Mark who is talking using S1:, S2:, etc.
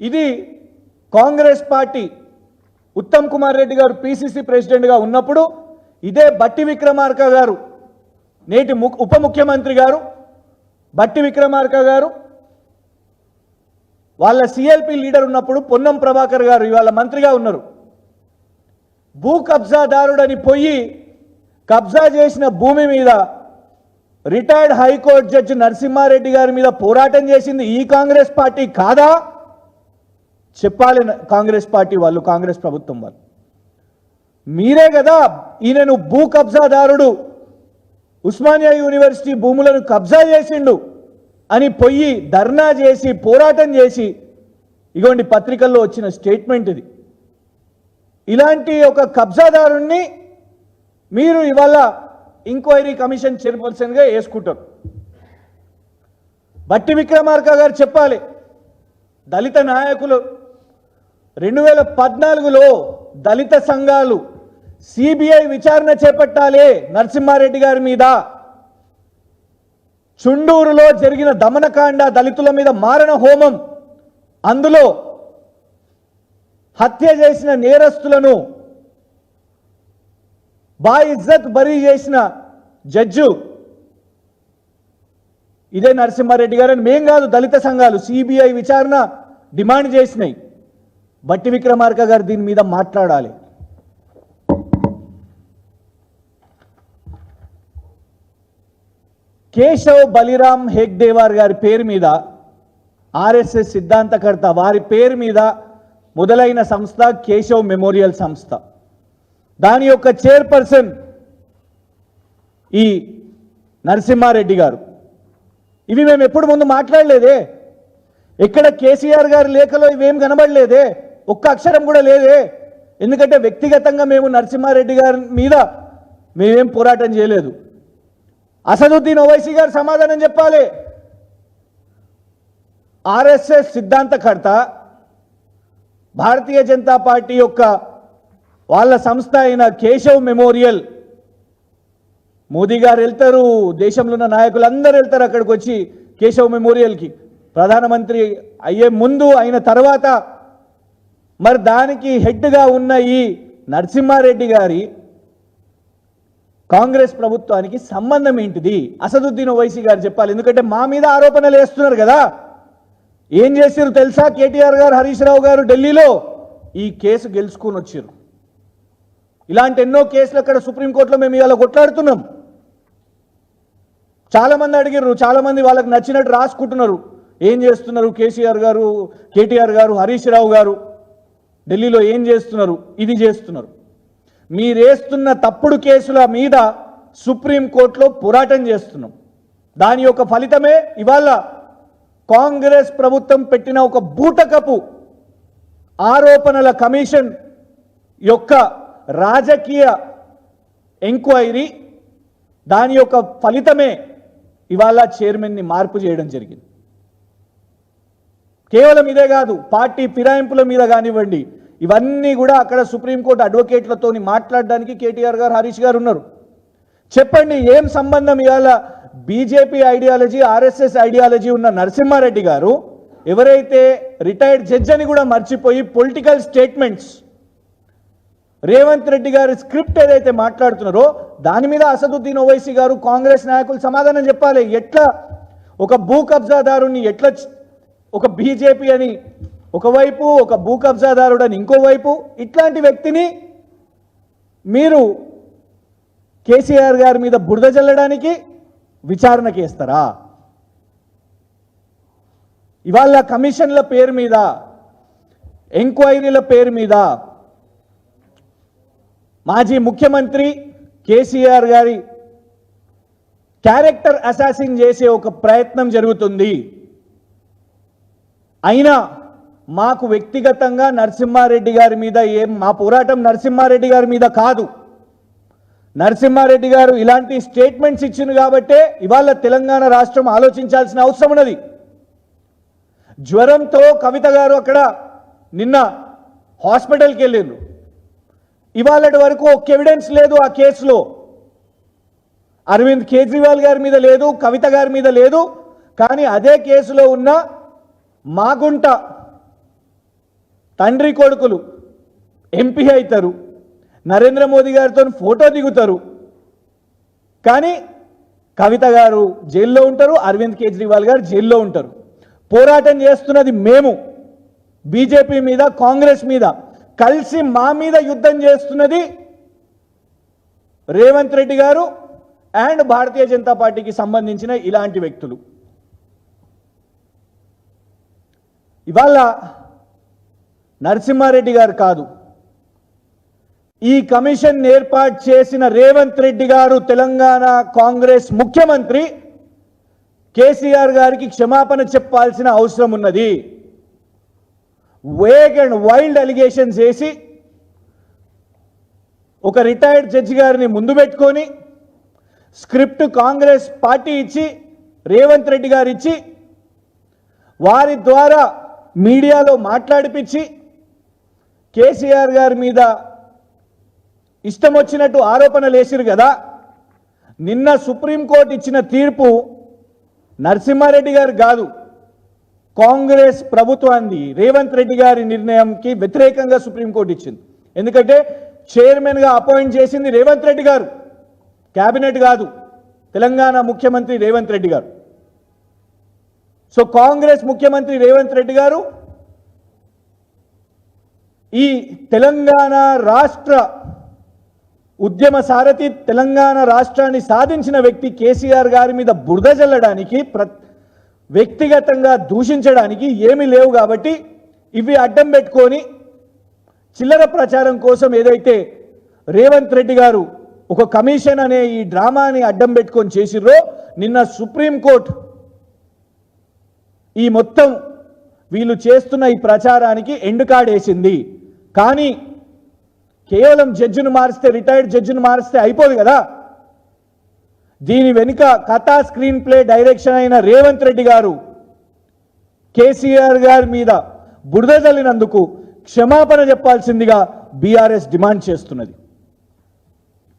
S1: ఇది కాంగ్రెస్ పార్టీ ఉత్తమ్ కుమార్ రెడ్డి గారు పిసిసి ప్రెసిడెంట్గా ఉన్నప్పుడు ఇదే బట్టి విక్రమార్క గారు నేటి ము ఉప ముఖ్యమంత్రి గారు బట్టి విక్రమార్క గారు వాళ్ళ సిఎల్పి లీడర్ ఉన్నప్పుడు పొన్నం ప్రభాకర్ గారు ఇవాళ మంత్రిగా ఉన్నారు. భూ కబ్జాదారుడని పోయి కబ్జా చేసిన భూమి మీద రిటైర్డ్ హైకోర్టు జడ్జి నరసింహారెడ్డి గారి మీద పోరాటం చేసింది ఈ కాంగ్రెస్ పార్టీ కాదా? చెప్పాలి కాంగ్రెస్ పార్టీ వాళ్ళు కాంగ్రెస్ ప్రభుత్వం వాళ్ళు. మీరే కదా ఈయనను భూ కబ్జాదారుడు ఉస్మానియా యూనివర్సిటీ భూములను కబ్జా చేసిండు అని పొయ్యి ధర్నా చేసి పోరాటం చేసి ఇగోండి పత్రికల్లో వచ్చిన స్టేట్మెంట్ ఇది. ఇలాంటి ఒక కబ్జాదారుణ్ణి మీరు ఇవాళ ఎంక్వైరీ కమిషన్ చైర్పర్సన్గా వేసుకుంటారు బట్టి విక్రమార్క గారు చెప్పాలి దళిత నాయకులు రెండు వేల పద్నాలుగులో దళిత సంఘాలు సిబిఐ విచారణ చేపట్టాలి నరసింహారెడ్డి గారి మీద. చుండూరులో జరిగిన దమనకాండ దళితుల మీద మారణ హోమం. అందులో హత్య చేసిన నేరస్తులను బాయిజ్జత్ బరీ చేసిన జడ్జు ఇదే నరసింహారెడ్డి గారు. అని మేం కాదు దళిత సంఘాలు సిబిఐ విచారణ డిమాండ్ చేసినాయి. బట్టి విక్రమార్క గారు దీని మీద మాట్లాడాలి. కేశవ్ బలిరామ్ హెగ్దేవార్ గారి పేరు మీద ఆర్ఎస్ఎస్ సిద్ధాంతకర్త వారి పేరు మీద మొదలైన సంస్థ కేశవ్ మెమోరియల్ సంస్థ. దాని యొక్క చైర్పర్సన్ ఈ నరసింహారెడ్డి గారు. ఇవి మేము ఎప్పుడు ముందు మాట్లాడలేదే. ఎక్కడ కేసీఆర్ గారి లేఖలో ఇవేం కనబడలేదే. ఒక్క అక్షరం కూడా లేదే. ఎందుకంటే వ్యక్తిగతంగా మేము నరసింహారెడ్డి గారి మీద మేమేం పోరాటం చేయలేదు. అసదుద్దీన్ ఓవైసీ గారు సమాధానం చెప్పాలి. ఆర్ఎస్ఎస్ సిద్ధాంతకర్త భారతీయ జనతా పార్టీ యొక్క వాళ్ళ సంస్థ అయిన కేశవ్ మెమోరియల్ మోదీ గారు వెళ్తారు దేశంలో ఉన్న నాయకులు అందరు వెళ్తారు అక్కడికి వచ్చి కేశవ్ మెమోరియల్కి. ప్రధానమంత్రి అయ్యే ముందు అయిన తర్వాత మరి దానికి హెడ్గా ఉన్న ఈ నరసింహారెడ్డి గారి కాంగ్రెస్ ప్రభుత్వానికి సంబంధం ఏంటిది? అసదుద్దీన్ ఓవైసీ గారు చెప్పాలి. ఎందుకంటే మా మీద ఆరోపణలు వేస్తున్నారు కదా. ఏం చేశారు తెలుసా? కేటీఆర్ గారు హరీష్ రావు గారు ఢిల్లీలో ఈ కేసు గెలుచుకొని వచ్చారు. ఇలాంటి ఎన్నో కేసులు అక్కడ సుప్రీంకోర్టులో మేము ఇవాళ కొట్లాడుతున్నాం. చాలామంది అడిగారు. చాలామంది వాళ్ళకి నచ్చినట్టు రాసుకుంటున్నారు. ఏం చేస్తున్నారు? కేసీఆర్ గారు కేటీఆర్ గారు హరీష్ రావు గారు? ఢిల్లీలో ఏం చేస్తున్నారు? ఇది చేస్తున్నారు. మీరేస్తున్న తప్పుడు కేసుల మీద సుప్రీంకోర్టులో పోరాటం చేస్తున్నాం. దాని యొక్క ఫలితమే ఇవాళ కాంగ్రెస్ ప్రభుత్వం పెట్టిన ఒక బూటకపు ఆరోపణల కమిషన్ యొక్క రాజకీయ ఎంక్వైరీ దాని యొక్క ఫలితమే ఇవాళ చైర్మన్ని మార్పు చేయడం జరిగింది. కేవలం ఇదే కాదు పార్టీ ఫిరాయింపుల మీద కానివ్వండి ఇవన్నీ కూడా అక్కడ సుప్రీంకోర్టు అడ్వకేట్లతో మాట్లాడడానికి కేటీఆర్ గారు హరీష్ గారు ఉన్నారు. చెప్పండి ఏం సంబంధం ఇవాళ బీజేపీ ఐడియాలజీ ఆర్ఎస్ఎస్ ఐడియాలజీ ఉన్న నరసింహారెడ్డి గారు ఎవరైతే రిటైర్డ్ జడ్జ్ అని కూడా మర్చిపోయి పొలిటికల్ స్టేట్మెంట్స్ రేవంత్ రెడ్డి గారి స్క్రిప్ట్ ఏదైతే మాట్లాడుతున్నారో దాని మీద అసదుద్దీన్ ఓవైసీ గారు కాంగ్రెస్ నాయకులు సమాధానం చెప్పాలి. ఎట్లా ఒక భూ కబ్జాదారుని ఎట్లా ఒక బీజేపీ అని ఒకవైపు ఒక భూ కబ్జాదారుడు అని ఇంకోవైపు ఇట్లాంటి వ్యక్తిని మీరు కేసీఆర్ గారి మీద బురద చల్లడానికి విచారణకి ఇస్తారా ఇవాళ కమిషన్ల పేరు మీద ఎంక్వైరీల పేరు మీద మాజీ ముఖ్యమంత్రి కేసీఆర్ గారి క్యారెక్టర్ అసాసింగ్ చేసే ఒక ప్రయత్నం జరుగుతుంది. అయినా మాకు వ్యక్తిగతంగా నరసింహారెడ్డి గారి మీద ఏం మా పోరాటం నరసింహారెడ్డి గారి మీద కాదు. నరసింహారెడ్డి గారు ఇలాంటి స్టేట్మెంట్స్ ఇచ్చింది కాబట్టే ఇవాళ తెలంగాణ రాష్ట్రం ఆలోచించాల్సిన అవసరం ఉన్నది. జ్వరంతో కవిత గారు అక్కడ నిన్న హాస్పిటల్కి వెళ్ళిండ్రు. ఇవాళటి వరకు ఒక ఎవిడెన్స్ లేదు ఆ కేసులో. అరవింద్ కేజ్రీవాల్ గారి మీద లేదు కవిత గారి మీద లేదు. కానీ అదే కేసులో ఉన్న మాగుంట తండ్రి కొడుకులు ఎంపీ అవుతారు. నరేంద్ర మోదీ గారితో ఫోటో దిగుతారు. కానీ కవిత గారు జైల్లో ఉంటారు అరవింద్ కేజ్రీవాల్ గారు జైల్లో ఉంటారు. పోరాటం చేస్తున్నది మేము బీజేపీ మీద కాంగ్రెస్ మీద. కలిసి మా మీద యుద్ధం చేస్తున్నది రేవంత్ రెడ్డి గారు అండ్ భారతీయ జనతా పార్టీకి సంబంధించిన ఇలాంటి వ్యక్తులు. ఇవాళ నరసింహారెడ్డి గారు కాదు. ఈ కమిషన్ ఏర్పాటు చేసిన రేవంత్ రెడ్డి గారు తెలంగాణ కాంగ్రెస్ ముఖ్యమంత్రి కేసీఆర్ గారికి క్షమాపణ చెప్పాల్సిన అవసరం ఉన్నది. వేగ్ అండ్ వైల్డ్ అలిగేషన్స్ వేసి ఒక రిటైర్డ్ జడ్జి గారిని ముందు పెట్టుకొని స్క్రిప్ట్ కాంగ్రెస్ పార్టీ ఇచ్చి రేవంత్ రెడ్డి గారు ఇచ్చి వారి ద్వారా మీడియాలో మాట్లాడిపించి కేసీఆర్ గారి మీద ఇష్టం వచ్చినట్టు ఆరోపణలు వేసిరు కదా నిన్న సుప్రీంకోర్టు ఇచ్చిన తీర్పు నరసింహారెడ్డి గారు కాదు కాంగ్రెస్ ప్రభుత్వాన్ని రేవంత్ రెడ్డి గారి నిర్ణయంకి వ్యతిరేకంగా సుప్రీంకోర్టు ఇచ్చింది. ఎందుకంటే చైర్మన్గా అపాయింట్ చేసింది రేవంత్ రెడ్డి గారు క్యాబినెట్ కాదు తెలంగాణ ముఖ్యమంత్రి రేవంత్ రెడ్డి గారు. సో కాంగ్రెస్ ముఖ్యమంత్రి రేవంత్ రెడ్డి గారు ఈ తెలంగాణ రాష్ట్ర ఉద్యమ సారథి తెలంగాణ రాష్ట్రాన్ని సాధించిన వ్యక్తి కేసీఆర్ గారి మీద బురద జల్లడానికి ప్ర వ్యక్తిగతంగా దూషించడానికి ఏమీ లేవు కాబట్టి ఇవి అడ్డం పెట్టుకొని చిల్లర ప్రచారం కోసం ఏదైతే రేవంత్ రెడ్డి గారు ఒక కమిషన్ అనే ఈ డ్రామాని అడ్డం పెట్టుకొని చేసిర్రో నిన్న సుప్రీంకోర్టు ఈ మొత్తం వీళ్ళు చేస్తున్న ఈ ప్రచారానికి ఎండ్ కార్డ్ వేసింది కానీ కేవలం జడ్జిని మారిస్తే రిటైర్డ్ జడ్జిని మారిస్తే అయిపోదు కదా. దీని వెనుక కథా స్క్రీన్ ప్లే డైరెక్షన్ అయిన రేవంత్ రెడ్డి గారు కేసీఆర్ గారి మీద బురద జల్లినందుకు క్షమాపణ చెప్పాల్సిందిగా బీఆర్ఎస్ డిమాండ్ చేస్తున్నది.